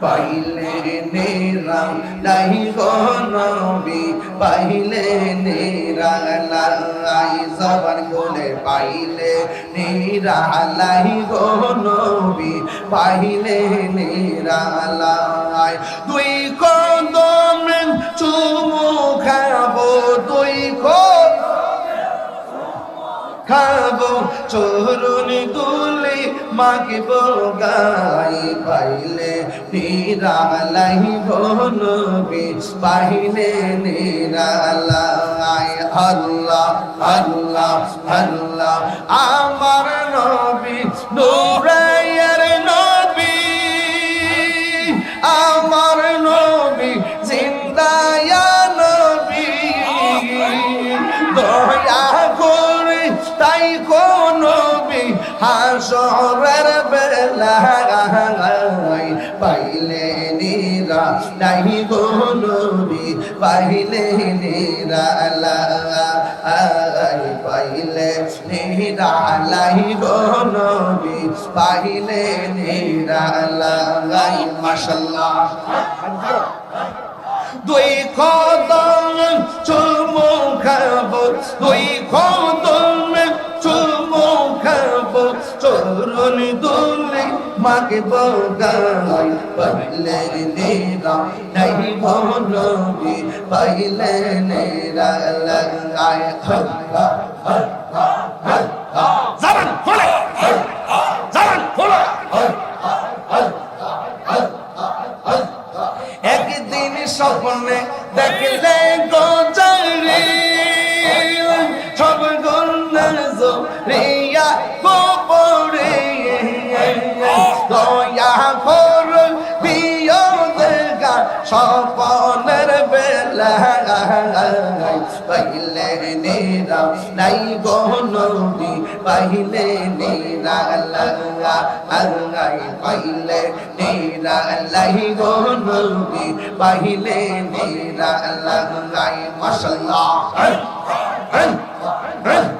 পাইলে নেরা নাই গো নবী, পাইলে নেরা লাই জবান খুলে। পাইলে নেরা লাই গো নবী, পাইলে নেরা লাই দুই কদম চুমু খাব খাব চরুন দুলি মাকে গাই পাইলে নিরালাই বনবি, পাইলে নিরালাই। আল্লাহ আল্লাহ আল্লাহ, আমার নবী নুরাইয়ের নাই গো নবী, পাইলে নিরা লাই পাইলে নিরা লাই গো নবী, পাইলে নিরা লাই মাশাল্লাহ দুই কদম চুমু খাব, দুই কদম চুমু খাব চরণ দুলি মাকে বগাই পাইলে নেরা নাই ভনবি পাইলে নেরা খোলে একদিন স্বপ্নে দেখলে গোজারি, সব গন্ধার জরিয়া স্বপনের বেলা পাইলে নেরা নাই গনবি পাইলে নেরা লাগা আঙ্গাই পাইলে নেরা লাই গনবি পাইলে নেরা লাগাই মাশাআল্লাহ। কোটি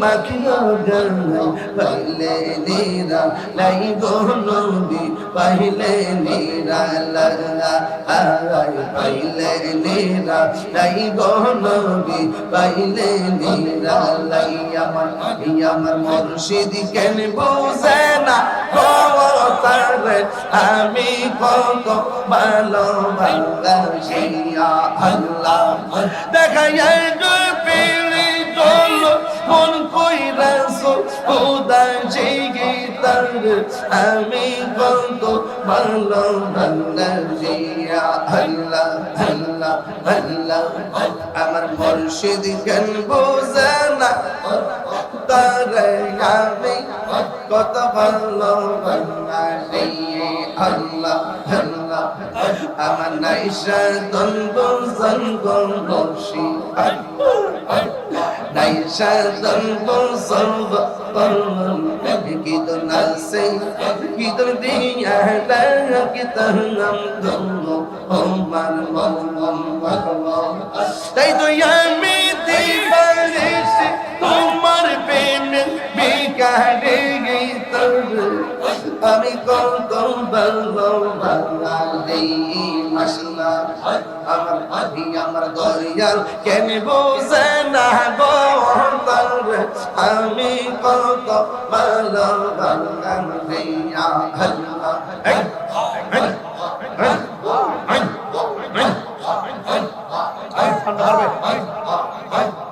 গাই পাইলে নীরা নাই গনবি পাইলে নীরা লাগা আই পাইলে নীরা নাই গনবি পাইলে নীরা লাই আমার আমার মুর্শিদ কেন বুঝে না আমি কত ভালো ভালোবাসি আল্লাহ দেখাই আমি কত ভালো ভালোবাসি আল্লাহ আল্লাহ আল্লাহ আমার মুর্শিদ কেন বুঝে না? তারে আমি কত ভালো ভালোবাসি আল্লাহ আল্লাহ। আমার নাইশা, দন্দ সঙ্গ বসি নাইশা দন্দ সঙ্গ কি তো নাসে কি তো দিয়া কি তো নাম দন্দ ও মান তাই তো আমি দিবারিস তোমার প্রেমে বিকারে গীতর আমি কত ভালো ভালো মশলা আমার আদি আমার দয়াল কেন বোঝে না গো আমি কত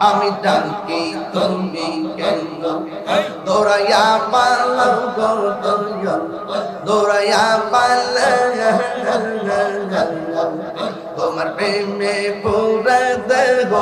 আমি ডাকি তুমি কেন্দ্র দৌড়াইয়া পাল দৌড়াইয়া পাল তোমার প্রেমে পুরে দেব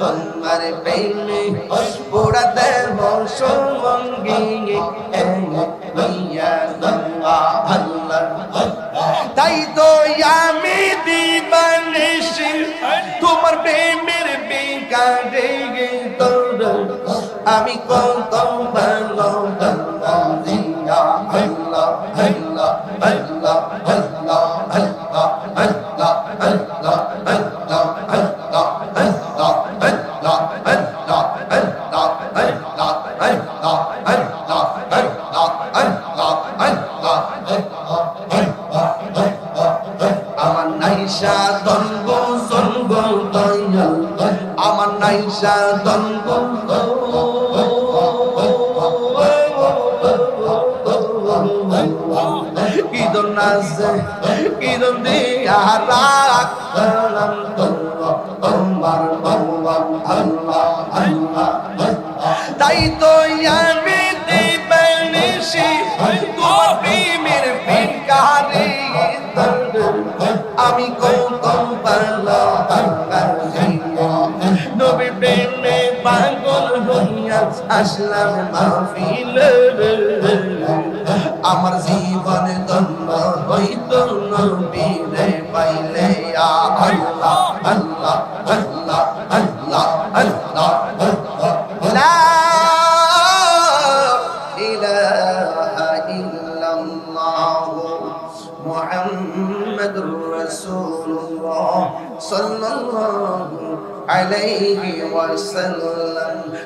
তোমার প্রেমে। পোড়া দেহ সঙ্গী তাই তো আমি দিবানিসি তোমার প্রেমের বিকারে তোর আমি কত ভালো দিয়া আল্লাহ আল্লাহ আল্লাহ আল্লাহ আল্লাহ আল্লাহ আল্লাহ আল্লাহ আল্লাহ আল্লাহ আল্লাহ আল্লাহ আল্লাহ আল্লাহ আল্লাহ আল্লাহ আল্লাহ আল্লাহ আল্লাহ আমার নাইসা দন্ব সঙ্গ দয়াল আমার নাইসা দন্ব ঈদন নাচে ঈদন দিয়া রাখ। তোমার ভগবান আল্লাহ আল্লাহ তাই তো আমি আসলাম মাহফিল। আমার জীবন ধন্য হইত নবীরে পাইলে। আল্লাহ আল্লাহ আল্লাহ আল্লাহ আল্লাহ লা ইলাহা ইল্লাল্লাহ মুহাম্মাদুর সাল্লাল্লাহু আলাইহি ওয়াসাল্লাম।